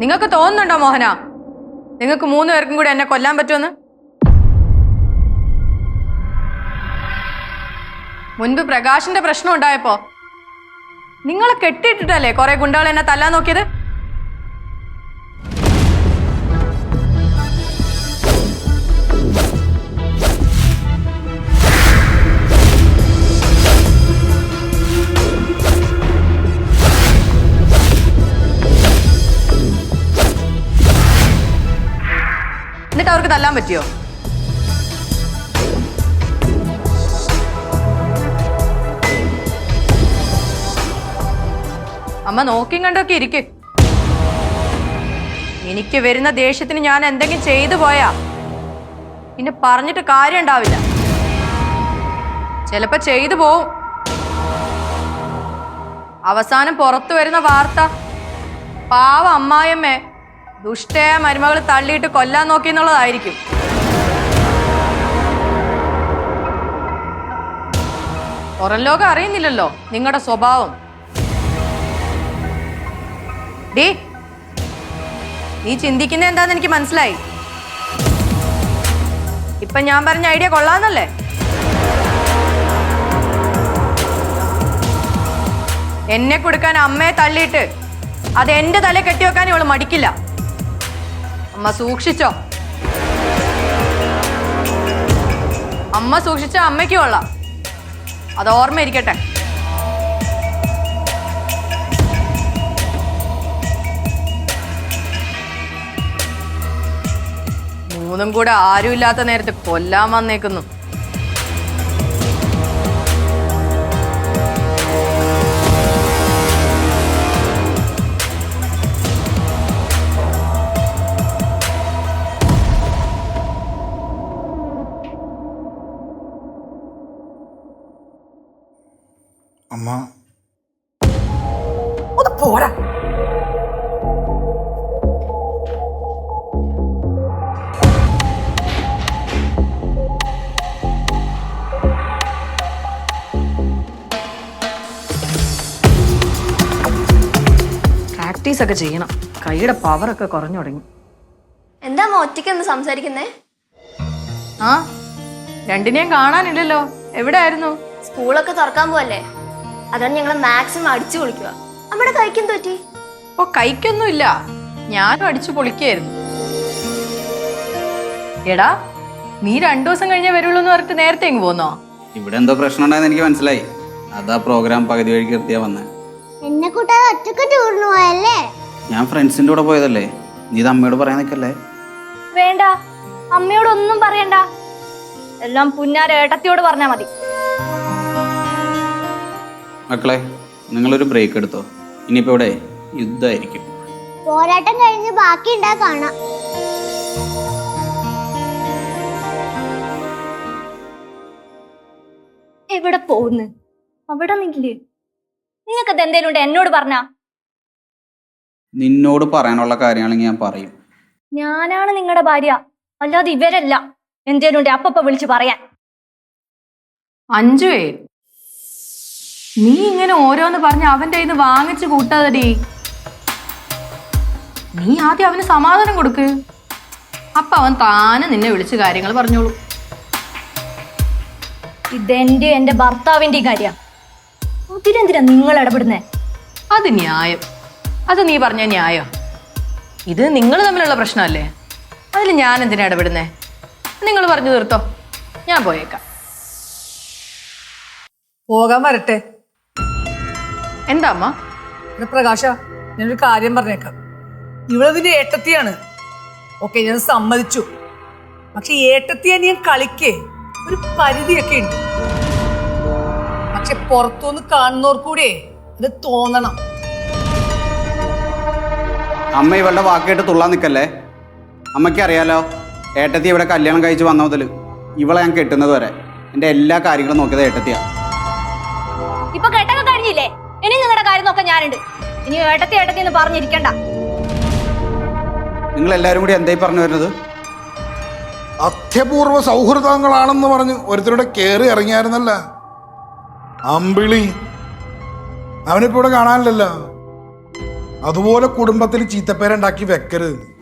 നിങ്ങൾക്ക് തോന്നുന്നുണ്ടോ മോഹന? നിങ്ങൾക്ക് മൂന്ന് പേർക്കും കൂടി എന്നെ കൊല്ലാൻ പറ്റുമെന്ന്? മുൻപ് പ്രകാശിന്റെ പ്രശ്നം ഉണ്ടായപ്പോ നിങ്ങളെ കെട്ടിയിട്ടിട്ടല്ലേ കുറെ ഗുണ്ടകൾ എന്നെ തല്ലാൻ നോക്കിയത്? എന്നിട്ട് അവർക്ക് തല്ലാൻ പറ്റിയോ? അമ്മ നോക്കിയും കണ്ടൊക്കെ ഇരിക്കും. എനിക്ക് വരുന്ന ദേഷ്യത്തിന് ഞാൻ എന്തെങ്കിലും ചെയ്തു പോയാ? പിന്നെ പറഞ്ഞിട്ട് കാര്യം ഉണ്ടാവില്ല. ചിലപ്പോ ചെയ്തു പോവും. അവസാനം പുറത്തു വരുന്ന വാർത്ത. പാവ അമ്മായിയമ്മേ. ദുഷ്ടയായ മരുമകൾ തള്ളിയിട്ട് കൊല്ലാൻ നോക്കി എന്നുള്ളതായിരിക്കും. പുറം ലോകം അറിയുന്നില്ലല്ലോ നിങ്ങളുടെ സ്വഭാവം. ഡീ നീ ചിന്തിക്കുന്ന എന്താന്ന് എനിക്ക് മനസ്സിലായി. ഇപ്പൊ ഞാൻ പറഞ്ഞ ഐഡിയ കൊള്ളാന്നല്ലേ? എന്നെ കൊടുക്കാൻ അമ്മയെ തള്ളിയിട്ട് അത് എന്റെ തല കെട്ടിവെക്കാൻ ഇവൾ മടിക്കില്ല. അമ്മ സൂക്ഷിച്ചോ. അമ്മ സൂക്ഷിച്ച അമ്മയ്ക്ക് കൊള്ളാം അത് ഓർമ്മയിരിക്കട്ടെ. മൂന്നും കൂടെ ആരുമില്ലാത്ത നേരത്തെ കൊല്ലാൻ വന്നേക്കുന്നു. അമ്മ. ഒന്ന് പോരാ പ്രാക്ടീസ് ഒക്കെ ചെയ്യണം. കൈയുടെ പവറൊക്കെ കുറഞ്ഞു തുടങ്ങി. എന്താ ഒറ്റയ്ക്ക് ഒന്ന് സംസാരിക്കുന്നേ? ആ രണ്ടിനെയും കാണാനില്ലല്ലോ. എവിടെ ആയിരുന്നു സ്കൂളൊക്കെ തുറക്കാൻ പോവല്ലേ? അതാണ് ഞങ്ങൾ മാക്സിമം അടിച്ചു പൊളിക്കുക നമ്മുടെ കൈക്കും തോറ്റി ഓ കൈക്കൊന്നുമില്ല. ഞാനും അടിച്ചു പൊളിക്കായിരുന്നു. എടാ നീ രണ്ടു ദിവസം കഴിഞ്ഞേ വരുള്ളൂ എന്ന് പറഞ്ഞിട്ട് നേരത്തെ ഇങ്ങ് പോന്നോ? ഇവിടെ എന്തോ പ്രശ്നം ഉണ്ടായെന്ന് എനിക്ക് മനസ്സിലായി. അതാ പ്രോഗ്രാം പകുതി വഴിക്ക് നിർത്തിയാ വന്നേ. എന്നെ കൂട്ടാതെ ഒറ്റയ്ക്ക് ടൂറിന് പോയല്ലേ ഞാൻ ഫ്രണ്ട്സിന്റെ കൂടെ പോയതല്ലേ? നീ ഇത് അമ്മയോട് പറയാൻ നിൽക്കല്ലേ വേണ്ട. അമ്മയോടൊന്നും പറയണ്ട. എല്ലാം പുന്നാരേട്ടത്തിയോട് പറഞ്ഞാ മതി. മക്കളെ നിങ്ങളൊരു ബ്രേക്ക് എടുത്തോ? ഇനിയിപ്പോ ഇവിടെ യുദ്ധമായിരിക്കും. പോരാട്ടം കഴിഞ്ഞ് ബാക്കി ഉണ്ടാ കാണാം. എവിടെ പോകുന്നു? അവിടെ നിന്നില്ലേ? നിങ്ങൾക്കത് എന്തേലും ഉണ്ട്? എന്നോട് പറഞ്ഞ. നിന്നോട് പറയാനുള്ള കാര്യങ്ങളെങ്കിൽ ഞാൻ പറയും. ഞാനാണ് നിങ്ങളുടെ ഭാര്യ. അല്ലാതെ ഇവരല്ല. എന്തേലും ഉണ്ട്? അപ്പപ്പ വിളിച്ച് പറയാൻ. അഞ്ചുവേ നീ ഇങ്ങനെ ഓരോന്ന് പറഞ്ഞ് അവന്റെ കയ്യിൽ നിന്ന് വാങ്ങിച്ചു കൂട്ടാതടി. നീ ആദ്യം അവന് സമാധാനം കൊടുക്ക്. അപ്പൊ അവൻ താനെ നിന്നെ വിളിച്ച് കാര്യങ്ങൾ പറഞ്ഞോളൂ. ഇതെന്റെ എന്റെ ഭർത്താവിന്റെ കാര്യ. അതിലെന്തിനാ നിങ്ങൾ ഇടപെടുന്നേ? അത് ന്യായം. അത് നീ പറഞ്ഞ ന്യായം. ഇത് നിങ്ങൾ തമ്മിലുള്ള പ്രശ്നമല്ലേ? അതിൽ ഞാൻ എന്തിനാ ഇടപെടുന്നേ? നിങ്ങൾ പറഞ്ഞു തീർത്തോ. ഞാൻ പോയേക്കാം. പോകാൻ വരട്ടെ. എന്താ അമ്മ? പ്രകാശ ഞാനൊരു കാര്യം പറഞ്ഞേക്കാം. ഇവളതിന്റെ ഏട്ടത്തിയാണ്. ഓക്കെ ഞാൻ സമ്മതിച്ചു. പക്ഷെ ഏട്ടത്തിയാ ഞാൻ കളിക്കേ. ഒരു പരിധിയൊക്കെ ഉണ്ട്. പക്ഷെ പുറത്തുനിന്ന് കാണുന്നവർക്കൂടെ അത് തോന്നണം. അമ്മ ഇവളുടെ വാക്കേട്ട് തുള്ളാൻ നിൽക്കല്ലേ? അമ്മയ്ക്ക് അറിയാലോ ഏട്ടത്തി ഇവിടെ കല്യാണം കഴിച്ച് വന്ന മുതൽ ഇവളെ ഞാൻ കെട്ടുന്നത് വരെ എന്റെ എല്ലാ കാര്യങ്ങളും നോക്കിയത് ഏട്ടത്തിയാ. നോക്കാൻ ഞാനുണ്ട്. ഇനി ഏട്ടത്തി ഏട്ടത്തി എന്ന് പറഞ്ഞിരിക്കണ്ട. നിങ്ങൾ എല്ലാവരും കൂടി എന്തായി പറഞ്ഞു വരുന്നത്? അത്യപൂർവ സൗഹൃദങ്ങളാണെന്ന് പറഞ്ഞ് ഒരുത്തരുടെ കയറി ഇറങ്ങിയായിരുന്നല്ല. അമ്പിളി. അവനിപ്പോ ഇവിടെ കാണാനില്ലല്ലോ. അതുപോലെ കുടുംബത്തിൽ ചീത്തപ്പേരുണ്ടാക്കി വെക്കരുത്.